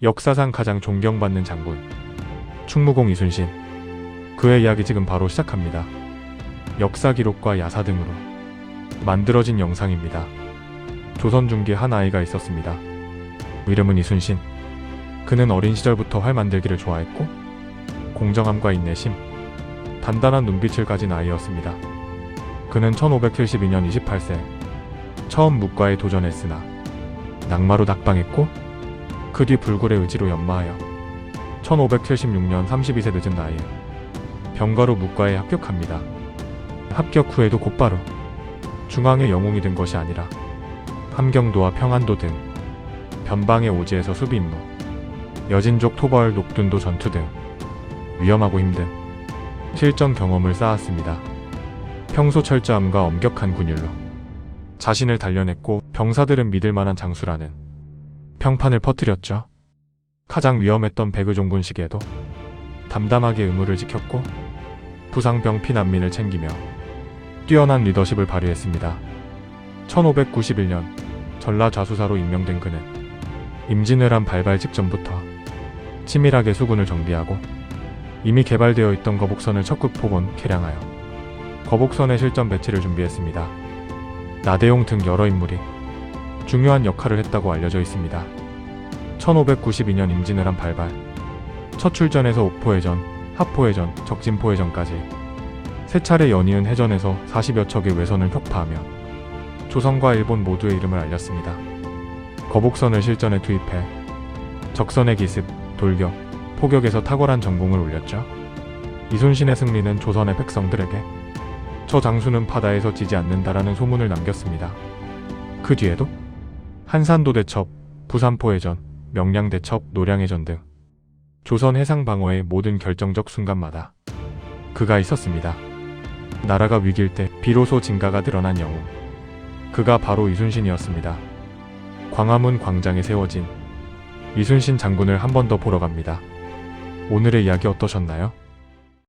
역사상 가장 존경받는 장군 충무공 이순신 그의 이야기 지금 바로 시작합니다. 역사 기록과 야사 등으로 만들어진 영상입니다. 조선 중기에 한 아이가 있었습니다. 이름은 이순신. 그는 어린 시절부터 활 만들기를 좋아했고 공정함과 인내심, 단단한 눈빛을 가진 아이였습니다. 그는 1572년 28세 처음 묵과에 도전했으나 낙마로 낙방했고 그 뒤 불굴의 의지로 연마하여 1576년 32세 늦은 나이에 병가로 묵과에 합격합니다. 합격 후에도 곧바로 중앙의 영웅이 된 것이 아니라 함경도와 평안도 등 변방의 오지에서 수비 임무, 여진족 토벌 녹둔도 전투 등 위험하고 힘든 실전 경험을 쌓았습니다. 평소 철저함과 엄격한 군율로 자신을 단련했고 병사들은 믿을 만한 장수라는 평판을 퍼뜨렸죠. 가장 위험했던 백의종군 시기에도 담담하게 의무를 지켰고 부상병 피 난민을 챙기며 뛰어난 리더십을 발휘했습니다. 1591년 전라 좌수사로 임명된 그는 임진왜란 발발 직전부터 치밀하게 수군을 정비하고 이미 개발되어 있던 거북선을 적극 포곤 개량하여 거북선의 실전 배치를 준비했습니다. 나대용 등 여러 인물이 중요한 역할을 했다고 알려져 있습니다. 1592년 임진왜란 발발 첫 출전에서 옥포해전, 합포해전, 적진포해전까지 세 차례 연이은 해전에서 40여 척의 외선을 격파하며 조선과 일본 모두의 이름을 알렸습니다. 거북선을 실전에 투입해 적선의 기습, 돌격, 포격에서 탁월한 전공을 올렸죠. 이순신의 승리는 조선의 백성들에게 저 장수는 바다에서 지지 않는다라는 소문을 남겼습니다. 그 뒤에도 한산도 대첩, 부산포 해전, 명량 대첩, 노량 해전 등 조선 해상 방어의 모든 결정적 순간마다 그가 있었습니다. 나라가 위기일 때 비로소 진가가 드러난 영웅. 그가 바로 이순신이었습니다. 광화문 광장에 세워진 이순신 장군을 한 번 더 보러 갑니다. 오늘의 이야기 어떠셨나요?